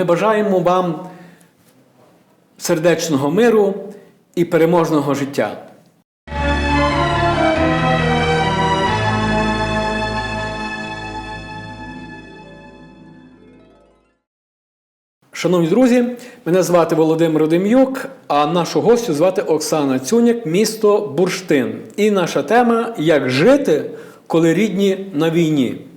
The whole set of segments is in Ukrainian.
Ми бажаємо вам сердечного миру і переможного життя. Шановні друзі, мене звати Володимир Дем'юк, а нашу гостю звати Оксана Цюняк, місто Бурштин. І наша тема як жити, коли рідні на війні.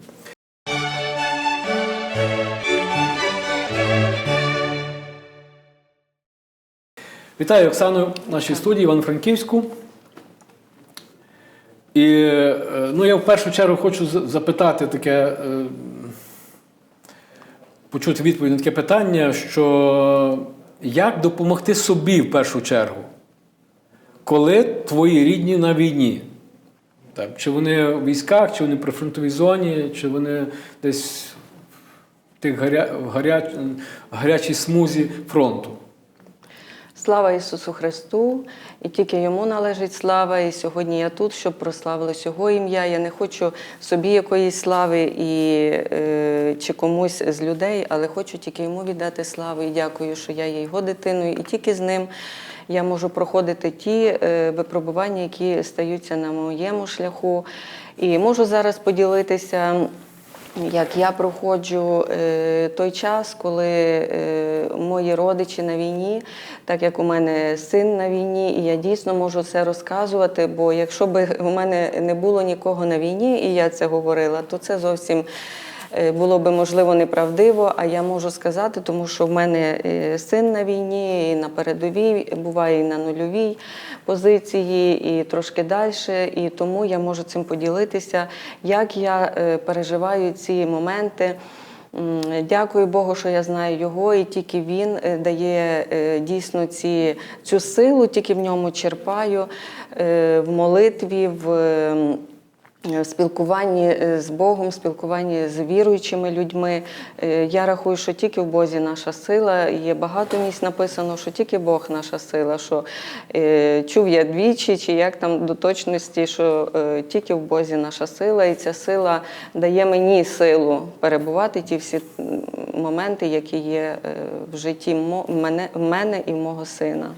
Вітаю Оксану в нашій студії Івано-Франківську. І е, ну, я в першу чергу хочу запитати таке, е, почути відповідь на таке питання, що як допомогти собі в першу чергу, коли твої рідні на війні? Так, чи вони в військах, чи вони при фронтовій зоні, чи вони десь в тих гаря... в гаря... гарячій смузі фронту? Слава Ісусу Христу, і тільки йому належить слава. І сьогодні я тут, щоб прославилось Його ім'я. Я не хочу собі якоїсь слави і, е, чи комусь з людей, але хочу тільки йому віддати славу. І дякую, що я є його дитиною, і тільки з ним я можу проходити ті е, випробування, які стаються на моєму шляху. І можу зараз поділитися. Як я проходжу е, той час, коли е, мої родичі на війні, так як у мене син на війні, і я дійсно можу це розказувати. Бо якщо б у мене не було нікого на війні, і я це говорила, то це зовсім було би можливо неправдиво. А я можу сказати, тому що в мене е, син на війні, і на передовій, буває і на нульовій позиції, і трошки далі. І тому я можу цим поділитися, як я е, переживаю ці моменти. Дякую Богу, що я знаю його, і тільки він е, дає е, дійсно ці, цю силу, тільки в ньому черпаю е, в молитві, в в спілкуванні е, з Богом, в спілкуванні з віруючими людьми. Е, Я рахую, що тільки в Бозі наша сила. Є багато місць написано, що тільки Бог наша сила. Що е, чув я двічі, чи як там до точності, що е, тільки в Бозі наша сила, і ця сила дає мені силу перебувати ті всі моменти, які є е, в житті мене, мене і мого сина.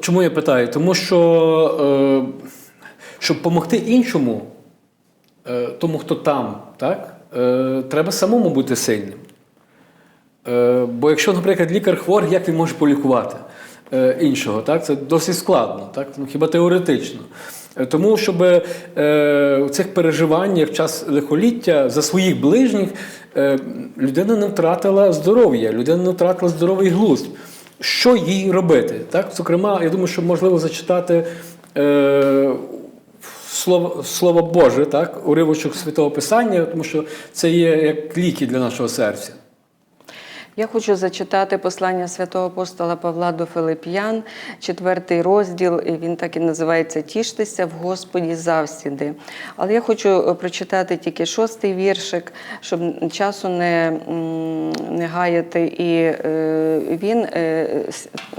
Чому я питаю? Тому що, е, щоб допомогти іншому, е, тому хто там, так, е, треба самому бути сильним. Е, бо якщо, наприклад, лікар хворий, як він може полікувати е, іншого? Так? Це досить складно, так? Ну, хіба теоретично. Е, Тому, щоб е, в цих переживаннях в час лихоліття за своїх ближніх е, людина не втратила здоров'я, людина не втратила здоровий глузд. Що їй робити? Так? Зокрема, я думаю, що можливо зачитати е, слово, слово Боже, так? уривочок Святого Писання, тому що це є як ліки для нашого серця. Я хочу зачитати послання святого апостола Павла до Филип'ян, четвертий розділ. і Він так і називається Тіштеся в Господі завсіди. Але я хочу е, прочитати тільки шостий віршик, щоб часу не, не гаяти. І е, він е,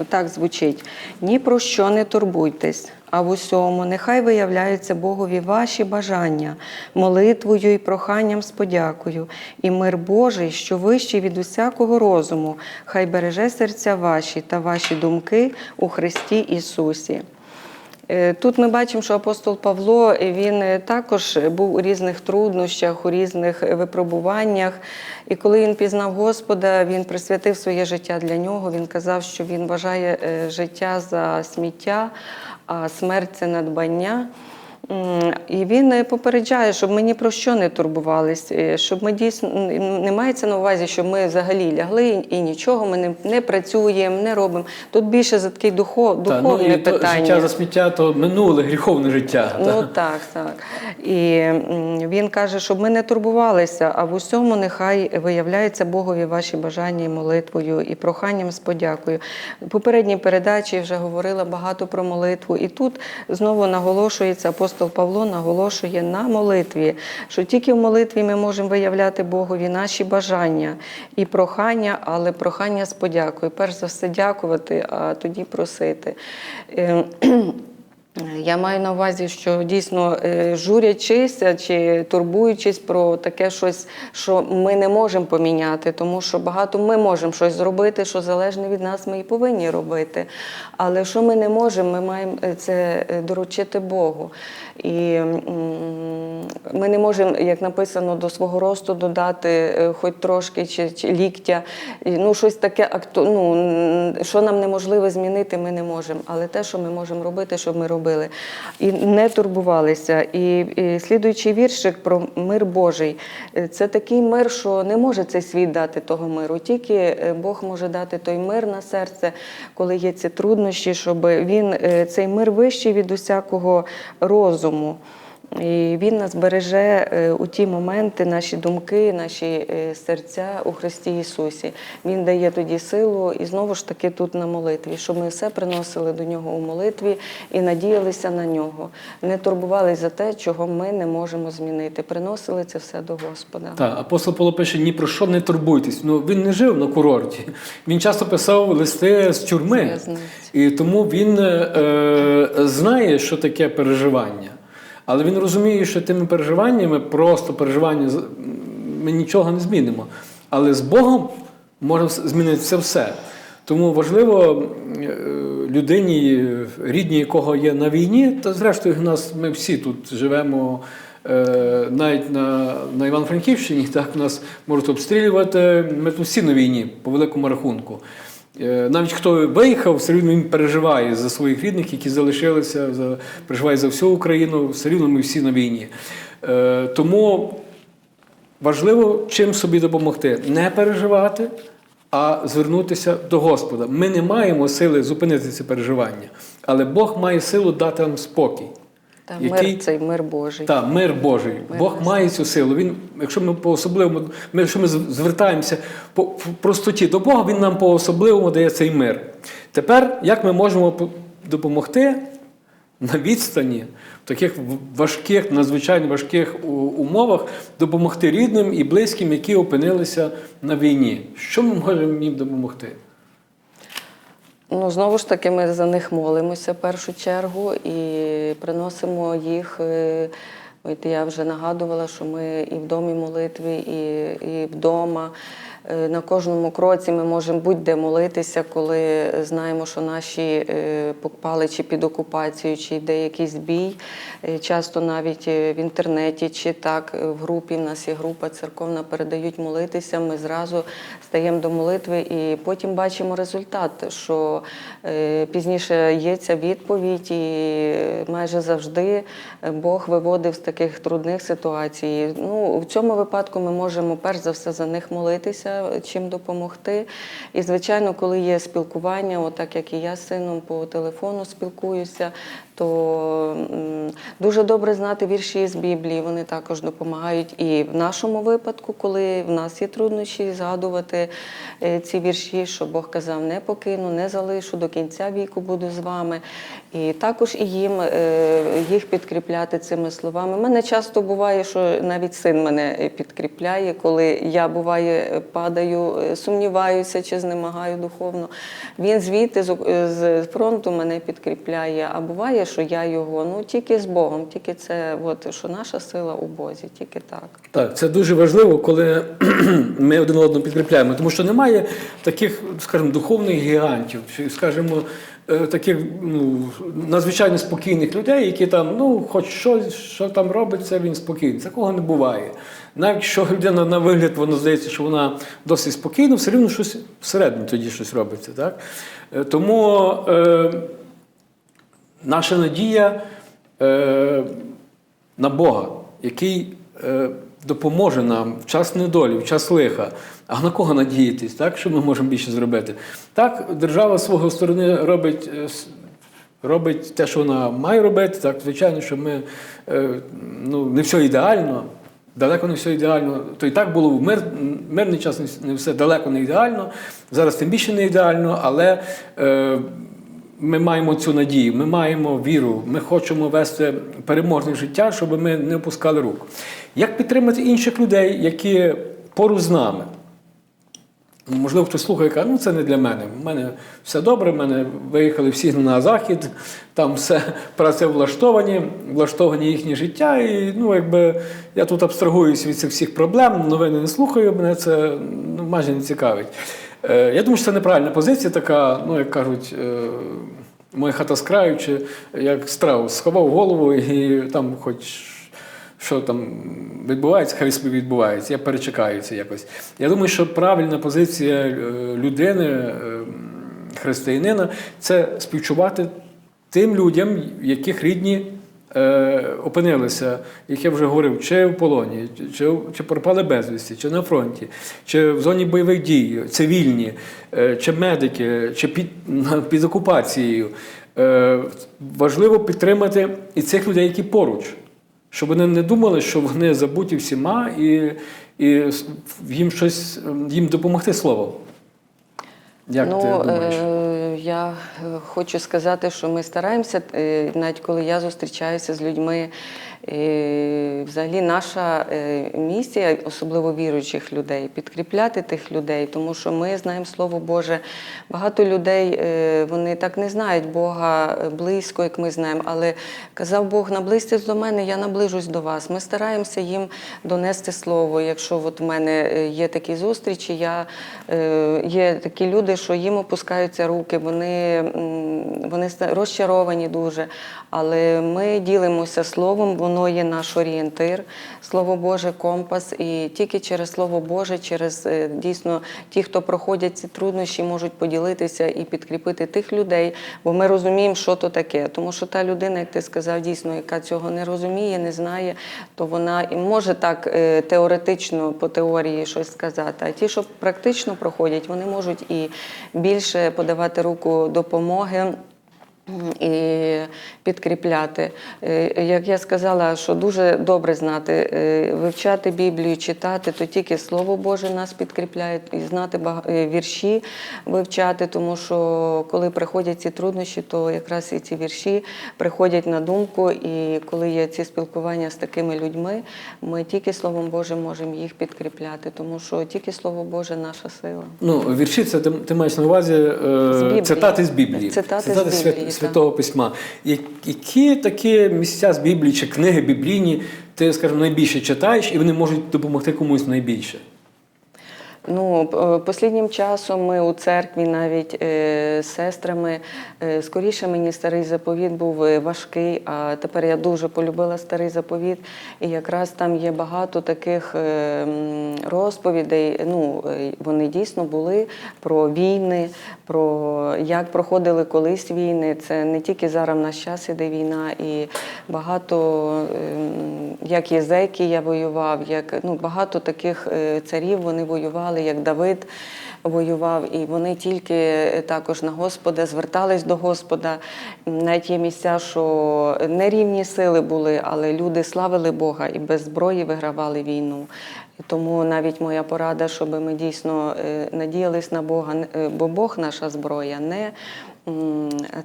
так звучить: ні про що не турбуйтесь. А в усьому нехай виявляються Богові ваші бажання, молитвою і проханням з подякою, і мир Божий, що вищий від усякого розуму, хай береже серця ваші та ваші думки у Христі Ісусі. Е, Тут ми бачимо, що апостол Павло він е, також був у різних труднощах, у різних е, випробуваннях. І коли він пізнав Господа, він присвятив своє життя для нього. Він казав, що він вважає життя за сміття, а смерть це надбання. І він е, попереджає, щоб ми ні про що не турбувались, е, щоб ми дійсно не мається на увазі, щоб ми взагалі лягли і нічого ми не, не працюємо, не робимо. Тут більше за такий духов, Та, духовне ну, і то, питання. життя за сміття то минуле гріховне життя. Ну та. так, так. І він каже, щоб ми не турбувалися, а в усьому нехай виявляється Богові ваші бажання і молитвою, і проханням з подякою. В попередній передачі вже говорила багато про молитву, і тут знову наголошується, апостол Павло наголошує на молитві, що тільки в молитві ми можемо виявляти Богові наші бажання і прохання, але прохання з подякою. Перш за все, дякувати, а тоді просити. Е, Я маю на увазі, що дійсно е, журячися чи турбуючись про таке щось, що ми не можемо поміняти, тому що багато ми можемо щось зробити, що залежне від нас, ми і повинні робити. Але що ми не можемо, ми маємо е, це е, доручити Богу. І ми не можемо, як написано, до свого росту додати е, хоч трошки чи, чи ліктя. Ну, щось таке, ну, що нам неможливо змінити, ми не можемо. Але те, що ми можемо робити, щоб ми робили. І не турбувалися. І, і слідуючий віршик про мир Божий. Е, Це такий мир, що не може цей світ дати того миру. Тільки е, Бог може дати той мир на серце, коли є ці труднощі, щоб він цей мир вищий від усякого розуму. І Він нас береже е, у ті моменти, наші думки, наші е, серця у Христі Ісусі. Він дає тоді силу і знову ж таки тут на молитві, щоб ми все приносили до нього у молитві і надіялися на нього, не турбувалися за те, чого ми не можемо змінити. Приносили це все до Господа. Так, апостол Павло пише, ні про що не турбуйтесь. Ну, він не жив на курорті. Він часто писав листи з тюрми. І тому він е, знає, що таке переживання. Але він розуміє, що тими переживаннями, просто переживання, ми нічого не змінимо. Але з Богом можна вс- змінити це все. Тому важливо е, людині, рідні, якого є на війні, та зрештою в нас ми всі тут живемо. е, Навіть на, на Івано-Франківщині так нас можуть обстрілювати. Ми тут всі на війні, по великому рахунку. Е, Навіть хто виїхав, все рівно він переживає за своїх рідних, які залишилися, за, переживає за всю Україну, все рівно ми всі на війні. Е, Тому важливо чим собі допомогти. Не переживати, а звернутися до Господа. Ми не маємо сили зупинити ці переживання, але Бог має силу дати нам спокій. Та Який- мир цей мир Божий. Так, мир Божий. Мир Бог Божий. має цю силу. Він, якщо ми по особливому, ми, якщо ми звертаємося по в простоті до Бога, Він нам по особливому дає цей мир. Тепер, як ми можемо допомогти на відстані, в таких важких, надзвичайно важких умовах, допомогти рідним і близьким, які опинилися на війні? Що ми можемо їм допомогти? Ну, знову ж таки, ми за них молимося в першу чергу і приносимо їх. е, От я вже нагадувала, що ми і в домі молитви, і, і вдома. Е, На кожному кроці ми можемо будь-де молитися, коли знаємо, що наші е, попали чи під окупацію, чи йде якийсь бій. Е, Часто навіть е, в інтернеті чи так е, в групі, в нас є група церковна, передають молитися. Ми зразу стаємо до молитви і потім бачимо результат, що е, пізніше є ця відповідь, і майже завжди Бог виводив з таких трудних ситуацій. Ну, в цьому випадку ми можемо перш за все за них молитися, чим допомогти. І, звичайно, коли є спілкування, отак як і я з сином по телефону спілкуюся, то дуже добре знати вірші з Біблії. Вони також допомагають. І в нашому випадку, коли в нас є труднощі, згадувати е, ці вірші, що Бог казав, не покину, не залишу, до кінця віку буду з вами. І також і їм е, їх підкріпляти цими словами. У мене часто буває, що навіть син мене е, підкріпляє, коли я буває падаю, е, сумніваюся чи знемагаю духовно. Він звідти з, фронту мене підкріпляє. А буває, що я його ну тільки з Богом, тільки це, от що наша сила у Бозі, тільки так. Так, це дуже важливо, коли ми один одного підкріпляємо, тому що немає таких, скажімо, духовних гігантів, скажімо, таких ну, надзвичайно спокійних людей, які там, ну, хоч щось, що там робиться, він спокійний. Такого не буває. Навіть якщо людина на вигляд, воно здається, що вона досить спокійна, все рівно щось всередині тоді щось робиться. Так? Е, Тому е, наша надія е, на Бога, який е, допоможе нам в час недолі, в час лиха. А на кого надіятись, так? що ми можемо більше зробити? Так, держава свого сторони робить. е, Робить те, що вона має робити. Так, звичайно, що ми е, ну, не все ідеально, далеко не все ідеально. То і так було в мир, мирний час не все далеко не ідеально. Зараз тим більше не ідеально, але е, ми маємо цю надію, ми маємо віру, ми хочемо вести переможне життя, щоб ми не опускали рук. Як підтримати інших людей, які поруч з нами? Можливо, хтось слухає, каже, ну це не для мене. У мене все добре, в мене виїхали всі на захід, там все працевлаштовані, влаштовані їхнє життя. І ну, якби я тут абстрагуюсь від цих всіх проблем, новини не слухаю, мене це ну, майже не цікавить. Е, я думаю, що це неправильна позиція, така, ну як кажуть. Е, Моя хата з краю, чи як страус, сховав голову і там хоч що там відбувається, хай собі відбувається. Я перечекаю це якось. Я думаю, що правильна позиція е, людини, християнина це співчувати тим людям, яких рідні опинилися, як я вже говорив, чи в полоні, чи, чи пропали безвісті, чи на фронті, чи в зоні бойових дій, цивільні, е, чи медики, чи під, під окупацією. Е, важливо підтримати і цих людей, які поруч. Щоб вони не думали, що вони забуті всіма, і, і їм щось їм допомогти словом. Як ну, ти думаєш? Я е, хочу сказати, що ми стараємося, е, навіть коли я зустрічаюся з людьми, взагалі наша е, місія, особливо віруючих людей, підкріпляти тих людей, тому що ми знаємо Слово Боже. Багато людей е, вони так не знають Бога е, близько, як ми знаємо, але казав Бог, наблизьтесь до мене, я наближусь до вас. Ми стараємося їм донести слово. Якщо от в мене є такі зустрічі, я, є такі люди, що їм опускаються руки, вони, вони розчаровані дуже. Але ми ділимося словом, воно є наш орієнтир, слово Боже, компас. І тільки через Слово Боже, через е, дійсно ті, хто проходять ці труднощі, можуть поділитися і підкріпити тих людей, бо ми розуміємо, що то таке. Тому що та людина, як ти сказав, дійсно, яка цього не розуміє, не знає, то вона і може так е, теоретично по теорії щось сказати. А ті, що практично проходять, вони можуть і більше подавати руку допомоги. І підкріпляти. Е, Як я сказала, що дуже добре знати, е, вивчати Біблію, читати, то тільки Слово Боже нас підкріпляє, і знати е, вірші вивчати, тому що коли приходять ці труднощі, то якраз і ці вірші приходять на думку. І коли є ці спілкування з такими людьми, ми тільки Словом Божим можемо їх підкріпляти, тому що тільки Слово Боже наша сила. Ну, вірші це ти, ти маєш на увазі е, Біблії. цитати з Біблії. Цитати з Біблії, Святого Письма. Які такі місця з Біблії чи книги біблійні ти, скажімо, найбільше читаєш, і вони можуть допомогти комусь найбільше? Ну, посліднім часом ми у церкві навіть е, з сестрами. Е, скоріше мені старий заповіт був е, важкий, а тепер я дуже полюбила старий заповіт. І якраз там є багато таких е, розповідей. Ну, е, вони дійсно були про війни, про як проходили колись війни. Це не тільки зараз в наш час іде війна, і багато як Єзекія воював, як ну багато таких е, царів вони воювали, як Давид воював, і вони тільки е, також на Господа звертались до Господа. Навіть є місця, що нерівні сили були, але люди славили Бога і без зброї вигравали війну. Тому навіть моя порада, щоб ми дійсно е, надіялись на Бога, е, бо Бог наша зброя, не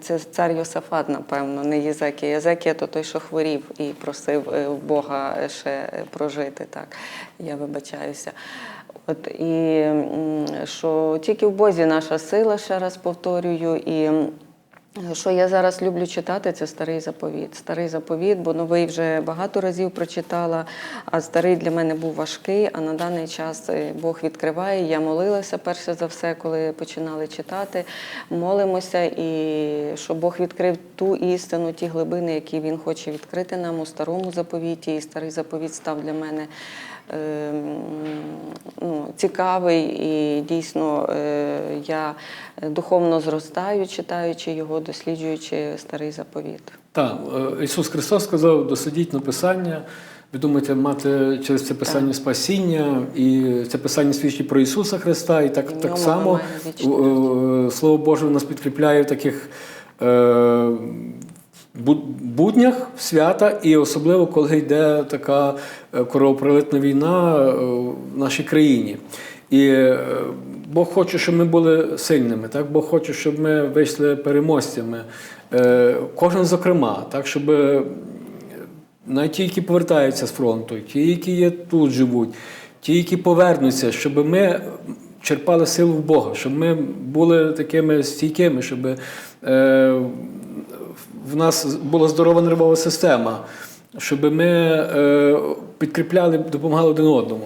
це цар Йосафат, напевно, не Єзекія. Єзекія то той, що хворів і просив Бога ще прожити. Так, я вибачаюся. От і що тільки в Бозі наша сила, ще раз повторюю, і що я зараз люблю читати, це старий заповіт. Старий заповіт, бо новий вже багато разів прочитала, а старий для мене був важкий. А на даний час е, Бог відкриває. Я молилася перше за все, коли починали читати. Молимося, і щоб Бог відкрив ту істину, ті глибини, які він хоче відкрити нам у старому заповіті. І старий заповіт став для мене. Ем, Ну, цікавий і дійсно е, я духовно зростаю, читаючи його, досліджуючи старий заповіт. Так, е, Ісус Христос сказав, досидіть на Писання. Ви думаєте, мати через це писання спасіння, і це писання свідчить про Ісуса Христа, і так, І так само е, Слово Боже нас підкріпляє в таких е, буднях свята, і особливо, коли йде така е, кровопролитна війна е, в нашій країні. І е, Бог хоче, щоб ми були сильними, так? Бог хоче, щоб ми вийшли переможцями. Кожен зокрема, так, щоб навіть ті, які повертаються з фронту, ті, які є тут живуть, ті, які повернуться, щоб ми черпали силу в Бога, щоб ми були такими стійкими, щоб в нас була здорова нервова система, щоб ми е, підкріпляли, допомагали один одному.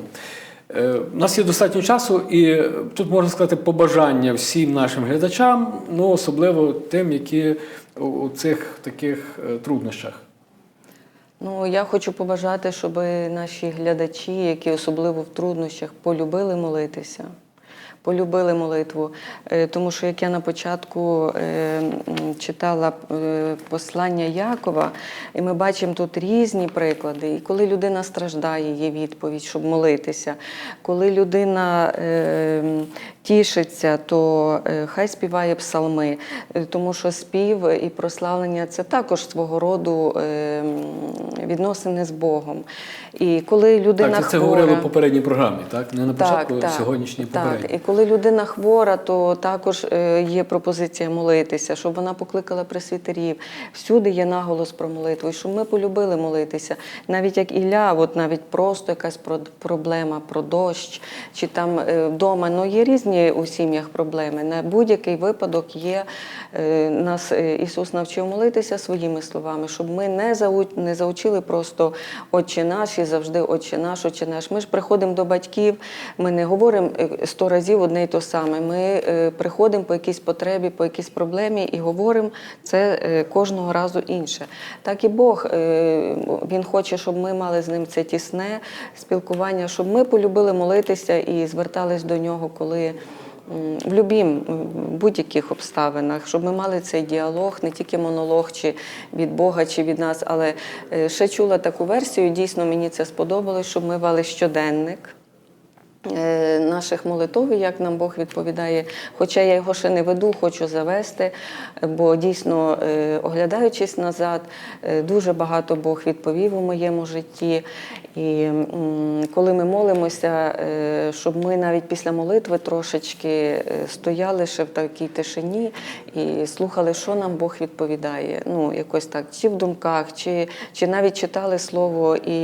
Е, У нас є достатньо часу, і тут можна сказати побажання всім нашим глядачам, ну особливо тим, які у- у цих таких е, труднощах. Ну, я хочу побажати, щоб наші глядачі, які особливо в труднощах, полюбили молитися. Полюбили молитву, Е, тому що як я на початку е, читала е, послання Якова, і ми бачимо тут різні приклади. І коли людина страждає, є відповідь, щоб молитися. Коли людина тішиться, то хай співає псалми, тому що спів і прославлення це також свого роду відносини з Богом. І коли людина Так, це, це хвора, говорили в попередній програмі, так? Не на початку, а сьогоднішній так. попередній. І коли людина хвора, то також е, є пропозиція молитися, щоб вона покликала пресвітерів. Всюди є наголос про молитву, і щоб ми полюбили молитися. Навіть як Ілля, от навіть просто якась проблема про дощ, чи там е, вдома, ну є різні у сім'ях проблеми. На будь-який випадок є е, нас Ісус навчив молитися своїми словами, щоб ми не не заучили просто Отче наш і завжди Отче наш, Отче наш. Ми ж приходимо до батьків, ми не говоримо сто разів одне й то саме. Ми е, приходимо по якійсь потребі, по якійсь проблемі і говоримо це е, кожного разу інше. Так і Бог е, Він хоче, щоб ми мали з ним це тісне спілкування, щоб ми полюбили молитися і звертались до нього, коли. В любім будь-яких обставинах, щоб ми мали цей діалог, не тільки монолог чи від Бога, чи від нас, але ще чула таку версію. Дійсно, мені це сподобалось, щоб ми вели щоденник наших молитов, як нам Бог відповідає. Хоча я його ще не веду, хочу завести, бо дійсно, е, оглядаючись назад, е, дуже багато Бог відповів у моєму житті. І коли ми молимося, е, щоб ми навіть після молитви трошечки е, стояли ще в такій тишині і слухали, що нам Бог відповідає. Ну, якось так, чи в думках, чи, чи навіть читали слово, і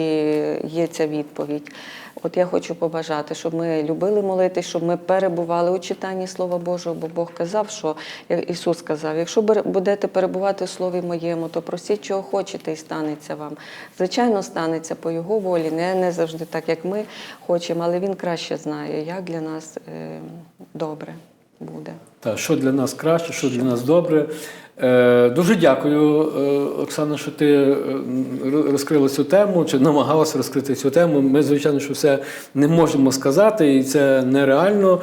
є ця відповідь. От я хочу побажати, щоб ми любили молитись, щоб ми перебували у читанні Слова Божого, бо Бог казав, що Ісус сказав, якщо будете перебувати в Слові моєму, то просіть, чого хочете, і станеться вам. Звичайно, станеться по Його волі, не, не завжди так, як ми хочемо, але Він краще знає, як для нас е, добре буде. Та, що для нас краще, що для нас добре. Е, дуже дякую, е, Оксана, що ти е, розкрила цю тему, чи намагалася розкрити цю тему. Ми, звичайно, що все не можемо сказати, і це нереально.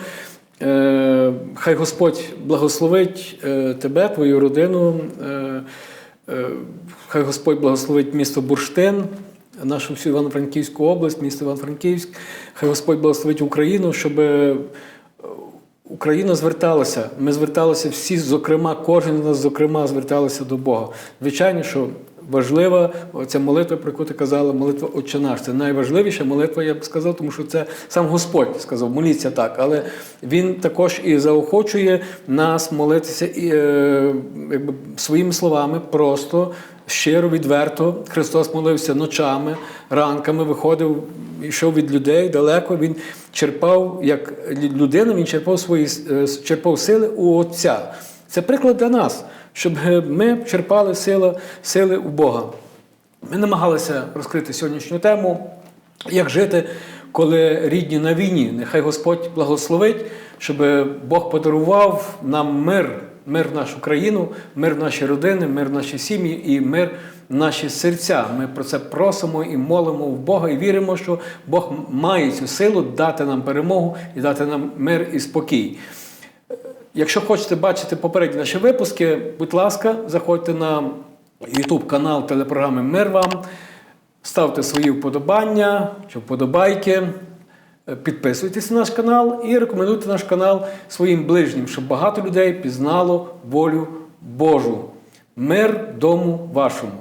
Хай Господь благословить тебе, твою родину. Хай Господь благословить місто Бурштин, нашу всю Івано-Франківську область, місто Івано-Франківськ. Хай Господь благословить Україну, щоб Україна зверталася. Ми зверталися всі, зокрема, кожен з нас, зокрема, зверталися до Бога. Звичайно, що важлива ця молитва, про яку ти казала, молитва Отче наш. Це найважливіша молитва, я б сказав, тому що це сам Господь сказав, моліться так. Але Він також і заохочує нас молитися і, е, якби, своїми словами, просто. Щиро, відверто, Христос молився ночами, ранками, виходив, йшов від людей далеко. Він черпав, як людина, він черпав свої е, черпав сили у Отця. Це приклад для нас, щоб е, ми черпали сили, сили у Бога. Ми намагалися розкрити сьогоднішню тему, як жити, коли рідні на війні. Нехай Господь благословить, щоб Бог подарував нам мир, мир в нашу країну, мир в наші родини, мир в наші сім'ї і мир в наші серця. Ми про це просимо і молимо в Бога, і віримо, що Бог має цю силу дати нам перемогу і дати нам мир і спокій. Якщо хочете бачити попередні наші випуски, будь ласка, заходьте на YouTube канал телепрограми Мир вам, ставте свої вподобання чи вподобайки, підписуйтесь на наш канал і рекомендуйте наш канал своїм ближнім, щоб багато людей пізнало волю Божу. Мир дому вашому.